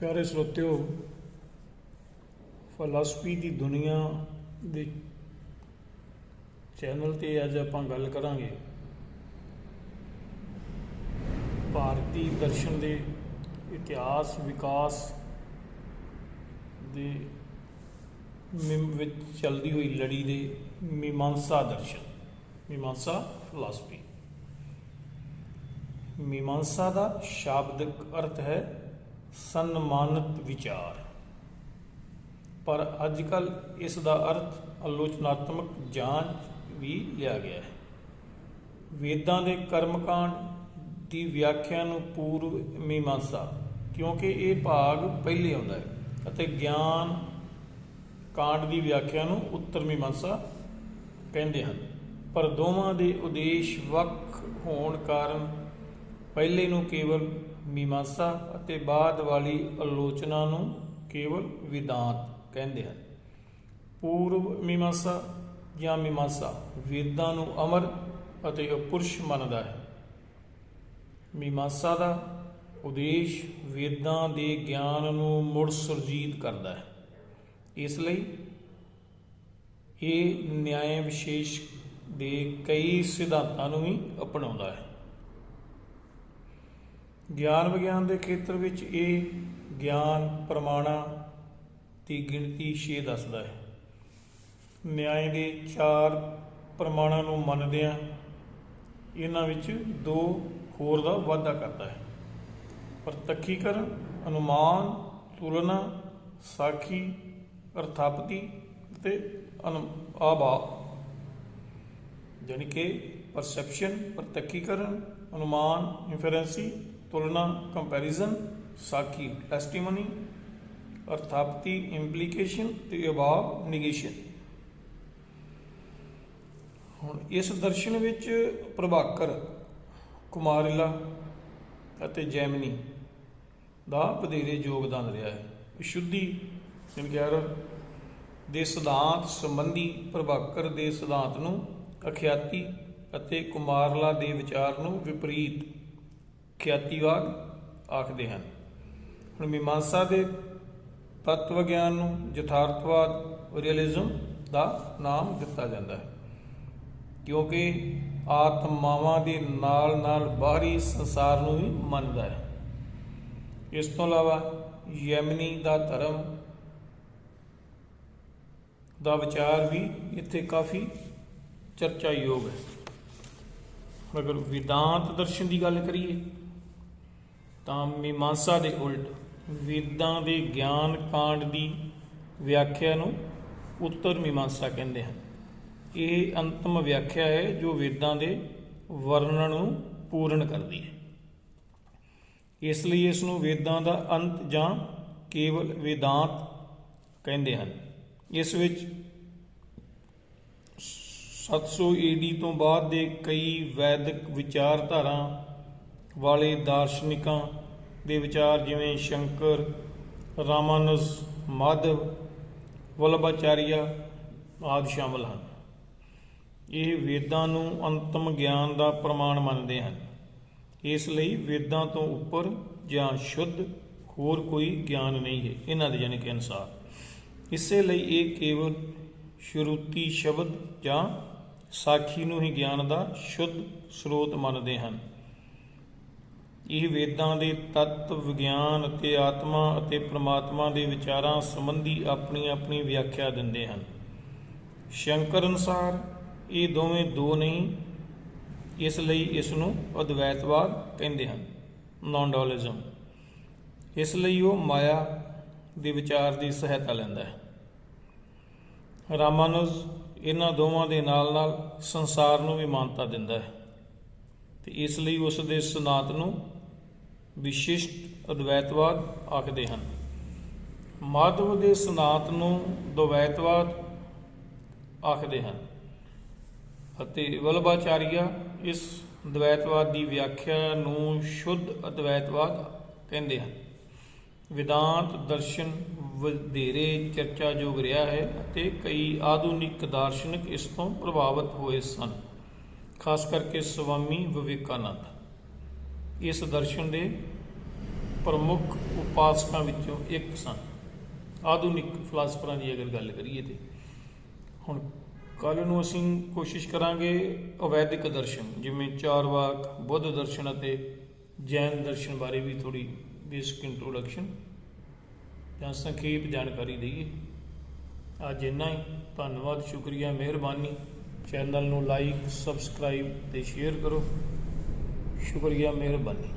ਪਿਆਰੇ ਸਰੋਤਿਓ ਫਲਸਫੀ ਦੀ ਦੁਨੀਆ ਦੇ ਚੈਨਲ ਤੇ ਅੱਜ ਆਪਾਂ ਗੱਲ ਕਰਾਂਗੇ। ਭਾਰਤੀ ਦਰਸ਼ਨ ਦੇ ਇਤਿਹਾਸ, ਵਿਕਾਸ ਦੇ ਮਿਮ ਵਿੱਚ ਚੱਲਦੀ ਹੋਈ ਲੜੀ ਦੇ ਮੀਮਾਂਸਾ ਦਰਸ਼ਨ, ਮੀਮਾਂਸਾ ਫਲਸਫੀ ਮੀਮਾਂਸਾ ਦਾ ਸ਼ਾਬਦਿਕ ਅਰਥ ਹੈ ਸਨਮਾਨਿਤ ਵਿਚਾਰ। ਪਰ ਅੱਜ ਕੱਲ ਇਸ ਦਾ ਅਰਥ ਆਲੋਚਨਾਤਮਕ ਜਾਂਚ ਵੀ ਲਿਆ ਗਿਆ ਹੈ। ਵੇਦਾਂ ਦੇ ਕਰਮਕਾਂਡ ਦੀ ਵਿਆਖਿਆ ਨੂੰ ਪੂਰਵ ਮੀਮਾਂਸਾ, ਕਿਉਂਕਿ ਇਹ ਭਾਗ ਪਹਿਲੇ ਆਉਂਦਾ ਹੈ ਅਤੇ ਗਿਆਨ ਕਾਂਡ ਦੀ ਵਿਆਖਿਆ ਨੂੰ ਉੱਤਰ ਮੀਮਾਂਸਾ ਕਹਿੰਦੇ ਹਨ। ਪਰ ਦੋਵਾਂ ਦੇ ਉਦੇਸ਼ ਵੱਖ ਹੋਣ ਕਾਰਨ ਪਹਿਲੇ ਨੂੰ ਕੇਵਲ ਮੀਮਾਂਸਾ ਅਤੇ ਬਾਅਦ ਵਾਲੀ ਆਲੋਚਨਾ ਨੂੰ ਕੇਵਲ ਵਿਦਾਂਤ ਕਹਿੰਦੇ ਹਨ। ਪੂਰਵ ਮੀਮਾਂਸਾ ਜਾਂ ਮੀਮਾਂਸਾ ਵੇਦਾਂ ਨੂੰ ਅਮਰ ਅਤੇ ਅਪੁਰਸ਼ ਮੰਨਦਾ ਹੈ। ਮੀਮਾਂਸਾ ਦਾ ਉਦੇਸ਼ ਵੇਦਾਂ ਦੇ ਗਿਆਨ ਨੂੰ ਮੁੜ ਸੁਰਜੀਤ ਕਰਦਾ ਹੈ। ਇਸ ਲਈ ਇਹ ਨਿਆਇ ਵਿਸ਼ੇਸ਼ ਦੇ ਕਈ ਸਿਧਾਂਤਾਂ ਨੂੰ ਵੀ ਅਪਣਾਉਂਦਾ ਹੈ। ਗਿਆਨ ਵਿਗਿਆਨ ਦੇ ਖੇਤਰ ਵਿੱਚ ਇਹ ਗਿਆਨ ਪ੍ਰਮਾਣਾ ਦੀ ਗਿਣਤੀ 6 ਦੱਸਦਾ ਹੈ। ਨਿਆਏ ਦੇ ਚਾਰ ਪ੍ਰਮਾਣਾਂ ਨੂੰ ਮੰਨਦਿਆਂ ਇਹਨਾਂ ਵਿੱਚ ਦੋ ਹੋਰ ਦਾ ਵਾਧਾ ਕਰਦਾ ਹੈ। ਪ੍ਰਤੱਖੀਕਰਨ, ਅਨੁਮਾਨ, ਤੁਲਨਾ, ਸਾਖੀ, ਅਰਥਾਪਤੀ ਤੇ ਆਭਾ ਜਾਣੀ ਕਿ ਪਰਸੈਪਸ਼ਨ ਪ੍ਰਤੱਖੀਕਰਨ, ਅਨੁਮਾਨ ਇਨਫਰੈਂਸੀ ਤੁਲਨਾ ਕੰਪੈਰੀਜ਼ਨ ਸਾਖੀ ਟੈਸਟੀਮਨੀ ਅਰਥਾਪਤੀ ਇੰਪਲੀਕੇਸ਼ਨ ਤੇ ਅਭਾਵ ਨਿਗੇਸ਼ਨ ਹੁਣ ਇਸ ਦਰਸ਼ਨ ਵਿੱਚ ਪ੍ਰਭਾਕਰ, ਕੁਮਾਰਿਲਾ ਅਤੇ ਜੈਮਨੀ ਦਾ ਵਧੇਰੇ ਯੋਗਦਾਨ ਰਿਹਾ ਹੈ। ਵਿਸ਼ੁੱਧੀ ਇਨਕਿਆਰ ਦੇ ਸਿਧਾਂਤ ਸੰਬੰਧੀ ਪ੍ਰਭਾਕਰ ਦੇ ਸਿਧਾਂਤ ਨੂੰ ਅਖਿਆਤੀ ਅਤੇ ਕੁਮਾਰਲਾ ਦੇ ਵਿਚਾਰ ਨੂੰ ਵਿਪਰੀਤ ਖਿਆਤੀਵਾਦ ਆਖਦੇ ਹਨ। ਹੁਣ ਮੀਮਾਂਸਾ ਦੇ ਤਤਵ ਗਿਆਨ ਨੂੰ ਯਥਾਰਥਵਾਦ, ਰੀਅਲਿਜ਼ਮ ਦਾ ਨਾਮ ਦਿੱਤਾ ਜਾਂਦਾ ਹੈ। ਕਿਉਂਕਿ ਆਤਮਾਵਾਂ ਦੇ ਨਾਲ ਨਾਲ ਬਾਹਰੀ ਸੰਸਾਰ ਨੂੰ ਵੀ ਮੰਨਦਾ ਹੈ। ਇਸ ਤੋਂ ਇਲਾਵਾ ਯਮਨੀ ਦਾ ਧਰਮ ਦਾ ਵਿਚਾਰ ਵੀ ਇੱਥੇ ਕਾਫੀ ਚਰਚਾਯੋਗ ਹੈ। ਅਗਰ ਵਿਦਾਂਤ ਦਰਸ਼ਨ ਦੀ ਗੱਲ ਕਰੀਏ ਤਾਂ ਮੀਮਾਂਸਾ ਦੇ ਉਲਟ ਵੇਦਾਂ ਦੇ ਗਿਆਨ ਕਾਂਡ ਦੀ ਵਿਆਖਿਆ ਨੂੰ ਉੱਤਰ ਮੀਮਾਂਸਾ ਕਹਿੰਦੇ ਹਨ। ਇਹ ਅੰਤਮ ਵਿਆਖਿਆ ਹੈ ਜੋ ਵੇਦਾਂ ਦੇ ਵਰਣਨ ਨੂੰ ਪੂਰਨ ਕਰਦੀ ਹੈ। ਇਸ ਲਈ ਇਸ ਨੂੰ ਵੇਦਾਂ ਦਾ ਅੰਤ ਜਾਂ ਕੇਵਲ ਵੇਦਾਂਤ ਕਹਿੰਦੇ ਹਨ। ਇਸ ਵਿੱਚ 700 ਏਡੀ ਤੋਂ ਬਾਅਦ ਦੇ ਕਈ ਵੈਦਿਕ ਵਿਚਾਰਧਾਰਾ ਵਾਲੇ ਦਾਰਸ਼ਨਿਕਾਂ ਦੇ ਵਿਚਾਰ ਜਿਵੇਂ ਸ਼ੰਕਰ ਰਾਮਾਨੁਜ ਮਾਧਵ, ਵਲਭਾਚਾਰੀਆ ਆਦਿ ਸ਼ਾਮਲ ਹਨ। ਇਹ ਵੇਦਾਂ ਨੂੰ ਅੰਤਮ ਗਿਆਨ ਦਾ ਪ੍ਰਮਾਣ ਮੰਨਦੇ ਹਨ। ਇਸ ਲਈ ਵੇਦਾਂ ਤੋਂ ਉੱਪਰ ਜਾਂ ਸ਼ੁੱਧ ਹੋਰ ਕੋਈ ਗਿਆਨ ਨਹੀਂ ਹੈ, ਇਹਨਾਂ ਦੇ ਯਾਨੀ ਕਿ ਅਨੁਸਾਰ। ਇਸੇ ਲਈ ਇਹ ਕੇਵਲ ਸ਼ਰੂਤੀ ਸ਼ਬਦ ਜਾਂ ਸਾਖੀ ਨੂੰ ਹੀ ਗਿਆਨ ਦਾ ਸ਼ੁੱਧ ਸਰੋਤ ਮੰਨਦੇ ਹਨ। ਇਹ ਵੇਦਾਂ ਦੇ ਤੱਤ, ਵਿਗਿਆਨ ਅਤੇ ਆਤਮਾ ਅਤੇ ਪ੍ਰਮਾਤਮਾ ਦੇ ਵਿਚਾਰਾਂ ਸੰਬੰਧੀ ਆਪਣੀ ਆਪਣੀ ਵਿਆਖਿਆ ਦਿੰਦੇ ਹਨ। ਸ਼ੰਕਰ ਅਨੁਸਾਰ ਇਹ ਦੋਵੇਂ ਦੋ ਨਹੀਂ, ਇਸ ਲਈ ਇਸ ਨੂੰ ਅਦਵੈਤਵਾਦ ਕਹਿੰਦੇ ਹਨ ਨਾਨ ਡੁਅਲਿਜ਼ਮ ਇਸ ਲਈ ਉਹ ਮਾਇਆ ਦੇ ਵਿਚਾਰ ਦੀ ਸਹਾਇਤਾ ਲੈਂਦਾ ਹੈ। ਰਾਮਾਨੁਜ ਇਹਨਾਂ ਦੋਵਾਂ ਦੇ ਨਾਲ ਨਾਲ ਸੰਸਾਰ ਨੂੰ ਵੀ ਮਾਨਤਾ ਦਿੰਦਾ ਹੈ ਤੇ ਇਸ ਲਈ ਉਸ ਦੇ ਸਿਧਾਂਤ ਨੂੰ ਵਿਸ਼ਿਸ਼ਟ ਅਦਵੈਤਵਾਦ ਆਖਦੇ ਹਨ। ਮਾਧਵ ਦੇ ਸਿਧਾਂਤ ਨੂੰ ਦਵੈਤਵਾਦ ਆਖਦੇ ਹਨ ਅਤੇ ਵਲਭਾਚਾਰੀਆ ਇਸ ਦਵੈਤਵਾਦ ਦੀ ਵਿਆਖਿਆ ਨੂੰ ਸ਼ੁੱਧ ਅਦਵੈਤਵਾਦ ਕਹਿੰਦੇ ਹਨ। ਵਿਦਾਂਤ, ਦਰਸ਼ਨ, ਵਧੇਰੇ ਚਰਚਾਯੋਗ ਰਿਹਾ ਹੈ ਅਤੇ ਕਈ ਆਧੁਨਿਕ ਦਾਰਸ਼ਨਿਕ ਇਸ ਤੋਂ ਪ੍ਰਭਾਵਿਤ ਹੋਏ ਸਨ, ਖਾਸ ਕਰਕੇ ਸਵਾਮੀ ਵਿਵੇਕਾਨੰਦ। ਇਸ ਦਰਸ਼ਨ ਦੇ ਪ੍ਰਮੁੱਖ ਉਪਾਸਕਾਂ ਵਿੱਚੋਂ ਇੱਕ ਸਨ। ਆਧੁਨਿਕ ਫਿਲਾਸਫਰਾਂ ਦੀ ਅਗਰ ਗੱਲ ਕਰੀਏ ਤੇ। ਹੁਣ ਕੱਲ ਨੂੰ ਅਸੀਂ ਕੋਸ਼ਿਸ਼ ਕਰਾਂਗੇ ਅਵੈਦਿਕ ਦਰਸ਼ਨ, ਜਿਵੇਂ ਚਾਰਵਾਕ, ਬੁੱਧ ਦਰਸ਼ਨ ਅਤੇ ਜੈਨ ਦਰਸ਼ਨ ਬਾਰੇ ਵੀ ਥੋੜੀ ਬੇਸਿਕ ਇੰਟਰੋਡਕਸ਼ਨ ਜਾਂ ਸੰਖੇਪ ਜਾਣਕਾਰੀ ਦਈਏ। ਅੱਜ ਇੰਨਾ ਹੀ। ਧੰਨਵਾਦ, ਸ਼ੁਕਰੀਆ, ਮਿਹਰਬਾਨੀ। ਚੈਨਲ ਨੂੰ ਲਾਈਕ ਸਬਸਕ੍ਰਾਈਬ ਤੇ ਸ਼ੇਅਰ ਕਰੋ। ਸ਼ੁਕਰੀਆ ਮਿਹਰਬਾਨੀ